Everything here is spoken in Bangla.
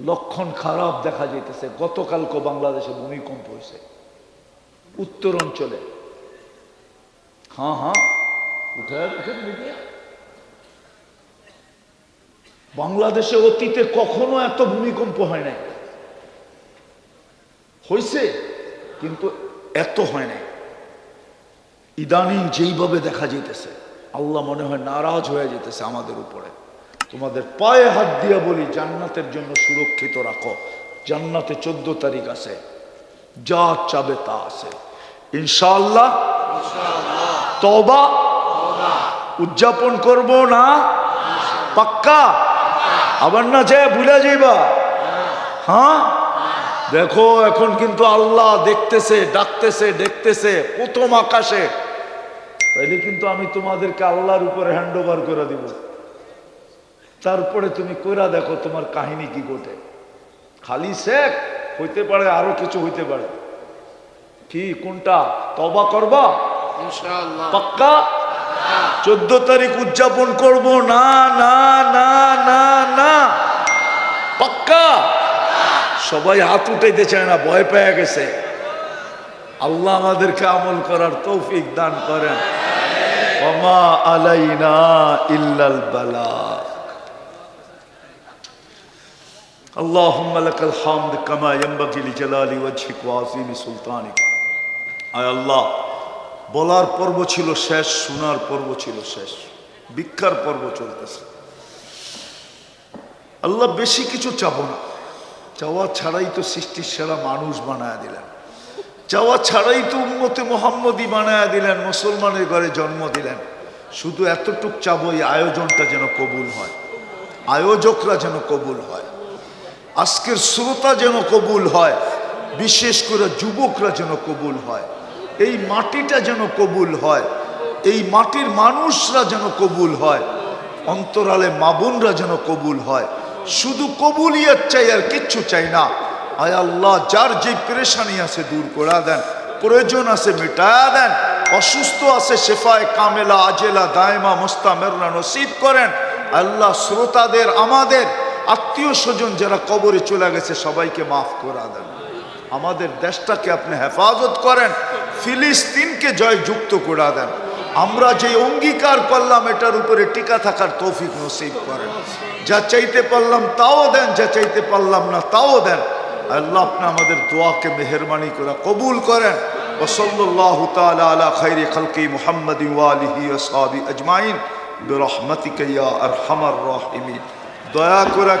লক্ষণ খারাপ দেখা যাইতেছে। গতকালকে বাংলাদেশে ভূমিকম্প হয়েছে উত্তর অঞ্চলে। হ্যাঁ হ্যাঁ উঠে মিডিয়া বাংলাদেশে অতীতে কখনো এত ভূমিকম্প হয় নাই। হয়েছে কিন্তু এত হয় নাই। ইদানিং যেইভাবে দেখা যেতেছে আল্লাহ মনে হয় নারাজ হয়ে যেতেছে আমাদের উপরে। তোমাদের পায়ে হাত দিয়া বলি, জান্নাতের জন্য সুরক্ষিত রাখো। জান্নাতে চোদ্দ তারিখ আছে। যা চাবে তা আছে। ইনশাআল্লাহ তবা উদযাপন করব না? পাক্কা? আবার না যে ভুলে যাইবা? হ্যাঁ? দেখো, এখন কিন্তু আল্লাহ দেখতেছে, ডাকতেছে, দেখতেছে, প্রথম আকাশে। তাইলে কিন্তু আমি তোমাদেরকে আল্লাহর উপরে হ্যান্ড ওভার করে দিব। তারপরে তুমি কইরা দেখো তোমার কাহিনী কি ঘটে। খালি শেখ হইতে পারে আরও কিছু হইতে পারে। কি কোনটা? তবা করবা? পাক্কা? চোদ্দ তারিখ উদযাপন করব। না না না না না। পাক্কা? সবাই হাত উঠাইতে চায় না ভয় পেয়ে গেছে। আল্লাহ আমাদেরকে আমল করার তৌফিক দান করেন। ওমা আলাইনা ইল্লাল বালা। اللهم لك الحمد كما ينبغي لجلال وجهك وعظيم سلطانك আয় আল্লাহ বলার পর্ব ছিল শেষ শোনার পর্ব ছিল শেষ ভিক্ষার পর্ব চলতেছে আল্লাহ বেশি কিছু চাবো না চাওয়া ছাড়াই তো সৃষ্টির সেরা মানুষ বানায় দিলেন চাওয়া ছাড়াই তো উম্মতে মোহাম্মদী বানায় দিলেন মুসলমানের ঘরে জন্ম দিলেন শুধু এতটুক চাবো এই আয়োজনটা যেন কবুল হয় আয়োজকরা যেন কবুল হয় আজকের শ্রোতা যেন কবুল হয়, বিশেষ করে যুবকরা যেন কবুল হয়, এই মাটিটা যেন কবুল হয়, এই মাটির মানুষরা যেন কবুল হয়, অন্তরালে মাবুনরা যেন কবুল হয়, শুধু কবুলিয়াত চাই আর কিচ্ছু চাই না, আয় আল্লাহ যার যে পেরেশানি আছে দূর করে দেন, প্রয়োজন আছে মেটায়া দেন, অসুস্থ আছে শেফায় কামেলা, আজেলা, দায়মা, মোস্তামেররা নসিব করেন, আল্লাহ শ্রোতাদের, আমাদের আত্মীয় স্বজন যারা কবরে চলে গেছে সবাইকে মাফ করে দেন আমাদের দেশটাকে আপনি হেফাজত করেন ফিলিস্তিনকে জয় যুক্ত করে দেন আমরা যে অঙ্গীকার করলাম এটার উপরে টিকা থাকার তৌফিক নসিব করেন যা চাইতে পারলাম তাও দেন যা চাইতে পারলাম না তাও দেন আল্লাহ আপনি আমাদের দোয়াকে মেহরবানি করে কবুল করেন ওসল্লাহ তালা আলা খৈরি খালকি মুহাম্মদ ওয়ালিহি ওসাবি আজমাইন برحمتك يا ارحم الراحمين দয়া করে